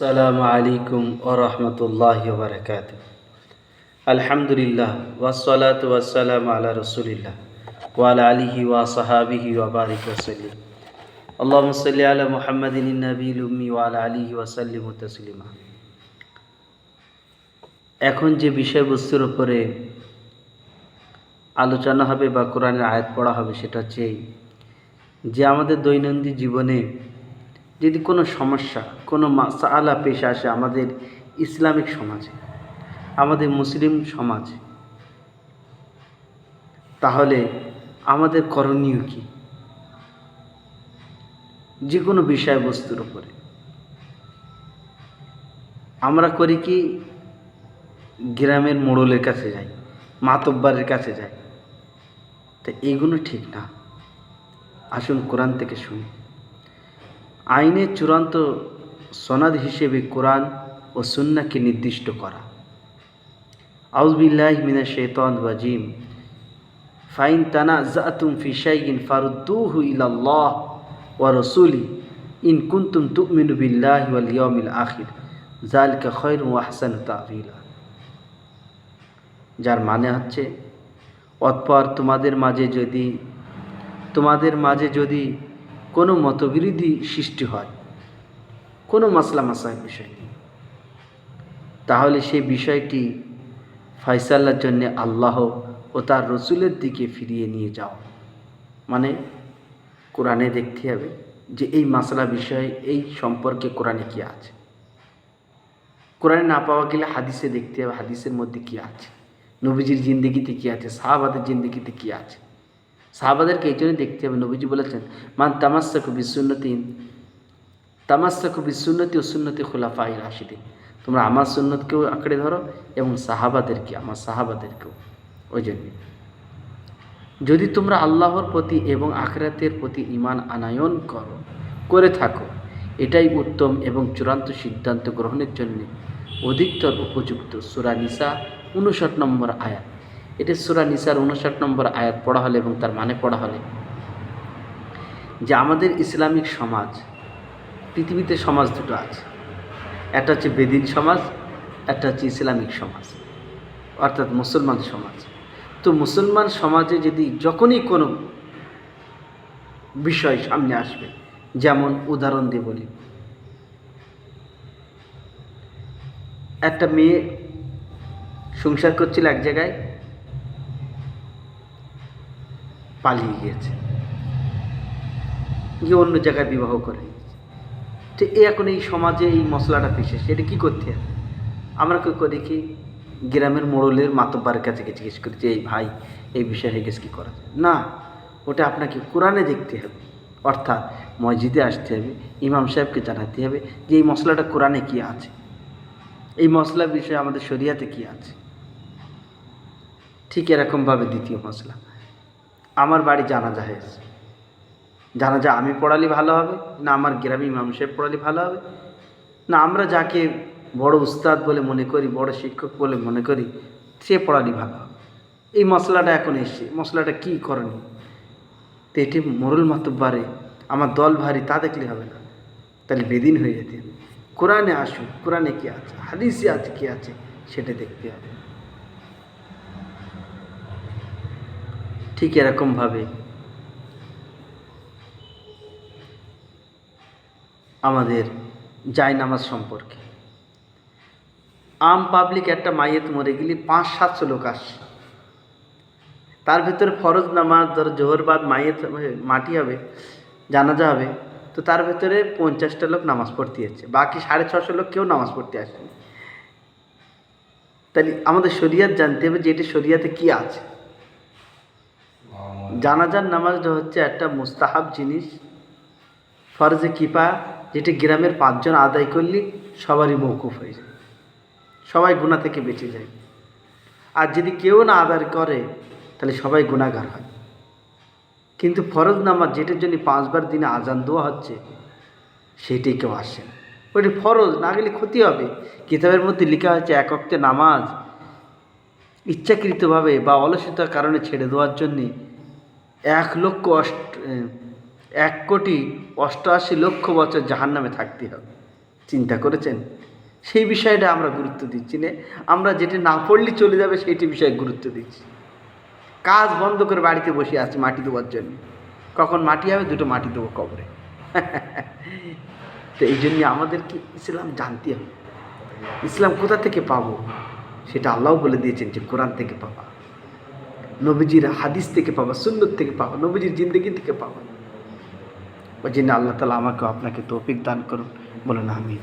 আসসালামু আলাইকুম ও রহমতুল্লাহ বারকাত আলহামদুলিল্লাহ ওয়াসালাত ওয়াসালাম আলা রসুলিল্লাহ ওয়ালা আলিহি ওয়া সাহাবিহি ওয়া বারিক ওয়াসাল্লিম আল্লাহ সাল্লি আলা মুহাম্মাদিন নবীল উম্মি ওয়ালা আলিহি ওয়াসাল্লিম তসলিমা। এখন যে বিষয়বস্তুর উপরে আলোচনা হবে বা কোরআনের আয়াত পড়া হবে সেটা হচ্ছে যে আমাদের দৈনন্দিন জীবনে যদি কোনো সমস্যা, কোনো মাসালা পেশ আসে আমাদের ইসলামিক সমাজে, আমাদের মুসলিম সমাজ, তাহলে আমাদের করণীয় কি? যে কোনো বিষয়বস্তুর উপরে। আমরা করি কি, গ্রামের মোড়লের কাছে যাই, মাতব্বারের কাছে যাই। তা এগুলো ঠিক না। আসুন কোরআন থেকে শুনি। আইনের চূড়ান্ত সনাদ হিসেবে কোরআন ও সুন্নাকে নির্দিষ্ট করা। আউজবিল্লাহ মিনা শেতন ওয়াজিম ফাইন তানা জাতুম ফি শাইইন ফারুদ্দুহু ইলাল্লাহ ওয়া রাসূলি ইন কুনতুম তুমিনু বিল্লাহি ওয়াল আখির। যালিকা খায়রুম ওয়া আহসানু তা'ওয়িলা। যার মানে হচ্ছে, অতপর তোমাদের মাঝে যদি, তোমাদের মাঝে যদি কোনো মতবিরোধী সৃষ্টি হয়। কোনো মাসলা মাসায় বিষয় নিয়ে তাহলে সেই বিষয়টি ফয়সাল্লার জন্যে আল্লাহ ও তার রসুলের দিকে ফিরিয়ে নিয়ে যাও। মানে কোরআনে দেখতে হবে যে এই মাসলা বিষয়ে, এই সম্পর্কে কোরআনে কী আছে। কোরআনে না পাওয়া গেলে হাদিসে দেখতে হবে, হাদিসের মধ্যে কী আছে? নবীজির জিন্দগিতে কী আছে? সাহাবাদের জিন্দগিতে কী আছে? সাহাবাদেরকে এই জন্যই দেখতে হবে, নবীজি বলেছেন, মান তামাস্সাকু বিসুন্নতি তামাস্সাকু বিসুন্নতি ও সুন্নতি খোলাফাই রাশিদিন। তোমরা আমার সুন্নতকেও আঁকড়ে ধরো এবং সাহাবাদেরকে, আমার সাহাবাদেরকেও। ওই জন্য। যদি তোমরা আল্লাহর প্রতি এবং আখরাতের প্রতি ইমান আনায়ন করো, করে থাকো, এটাই উত্তম এবং চূড়ান্ত সিদ্ধান্ত গ্রহণের জন্য অধিকতর উপযুক্ত সুরা নিসা উনষাট নম্বর আয়াত। এটা সুরা নিসার উনষাট নম্বর আয়াত পড়া হলে এবং তার মানে পড়া হলে। যে আমাদের ইসলামিক সমাজ, পৃথিবীতে সমাজ দুটো আছে। একটা হচ্ছে বেদিন সমাজ, একটা হচ্ছে ইসলামিক সমাজ, অর্থাৎ মুসলমান সমাজ। তো মুসলমান সমাজে যদি যখনই কোনো বিষয় সামনে আসবে, যেমন উদাহরণ দিয়ে বলি। একটা মেয়ে সংসার করছিল এক জায়গায় পালিয়ে গিয়েছে। গিয়ে অন্য জায়গায় বিবাহ করে। তো এখন এই সমাজে এই মশলাটা পিসে এটা কী করতে হবে? আমরা কী করি কি, গ্রামের মোড়লের মাতব্বারের কাছে জিজ্ঞেস করি যে, এই ভাই, এই বিষয়ে হেগেস কী করা না, ওটা আপনাকে কোরআনে দেখতে হবে। অর্থাৎ মসজিদে আসতে হবে, ইমাম সাহেবকে জানাতে হবে যে, এই মশলাটা কোরআনে কী আছে? এই মশলার বিষয়ে আমাদের শরিয়াতে কী আছে? ঠিক এরকমভাবে দ্বিতীয় মশলা। আমার বাড়ি জানাজা হয়েছে জানাজা আমি পড়ালে ভালো হবে, না আমার গ্রামে ইমাম সাহেব পড়ালে ভালো হবে, না আমরা যাকে বড় উস্তাদ বলে মনে করি, বড় শিক্ষক বলে মনে করি, সে পড়ালে ভালো হবে। এই মশলাটা এখন এসছে, মশলাটা কী করণীয়? তো এটি মোরল মাতব্বারে আমার দল ভারী, তা দেখলে হবে না। তাহলে বেদিন হয়ে যেতে হবে। কোরআনে আসুন, কোরআনে কী আছে, হাদিসে আছে কী আছে, সেটা দেখতে হবে। ঠিক এরকমভাবে আমাদের জায় নামাজ সম্পর্কে। আম পাবলিক একটা মাইয়েত মরে গেলে পাঁচ, সাতশো লোক আসছে তার ভিতরে ফরজ নামাজ, ধরো জোহরবাদ মাইয়েত মাটি হবে, জানাজা হবে, তো তার ভেতরে পঞ্চাশটা লোক নামাজ পড়তে যাচ্ছে। বাকি সাড়ে ছশো লোক কেউ নামাজ পড়তে আসেনি। তাহলে আমাদের শরিয়াত জানতে হবে যে এটা শরিয়াতে কী আছে। জানাজার নামাজটা হচ্ছে একটা মুস্তাহাব জিনিস, ফরজে কিপা যেটি গ্রামের পাঁচজন আদায় করলে সবারই মৌকুফ হয়ে যায়, সবাই গুণা থেকে বেঁচে যায়। আর যদি কেউ না আদায় করে, তাহলে সবাই গুণাগার হয়। কিন্তু ফরজ নামাজ যেটার জন্য পাঁচবার দিনে আজান দেওয়া হচ্ছে, সেটাই কেউ আসে না। ওইটি ফরজ, না গেলে ক্ষতি হবে। কিতাবের মধ্যে লেখা হয়েছে, এক অক্তে নামাজ ইচ্ছাকৃতভাবে বা অলসতার কারণে ছেড়ে দেওয়ার জন্যে এক লক্ষ অষ্ট এক কোটি অষ্টআশি লক্ষ বছর জাহান নামে থাকতে হবে। চিন্তা করেছেন? সেই বিষয়টা আমরা গুরুত্ব দিচ্ছি না। আমরা যেটা না পড়লে চলে যাবে, সেইটি বিষয়ে গুরুত্ব দিচ্ছি। কাজ বন্ধ করে বাড়িতে বসে আছি মাটি দেওয়ার জন্য। কখন মাটি হবে? দুটো মাটি দেবো কবরে। তো এই জন্য আমাদেরকে ইসলাম জানতে হবে। ইসলাম কোথা থেকে পাবো? সেটা আল্লাহ বলে দিয়েছেন যে কোরআন থেকে পাবা। নবীজির হাদিস থেকে পাবা সুন্দর থেকে পাবা, নবীজির জিন্দগি থেকে পাবা। ওই জন্য আল্লাহ তালা আমাকে আপনাকে তৌফিক দান করুন। বলুন, আমিন।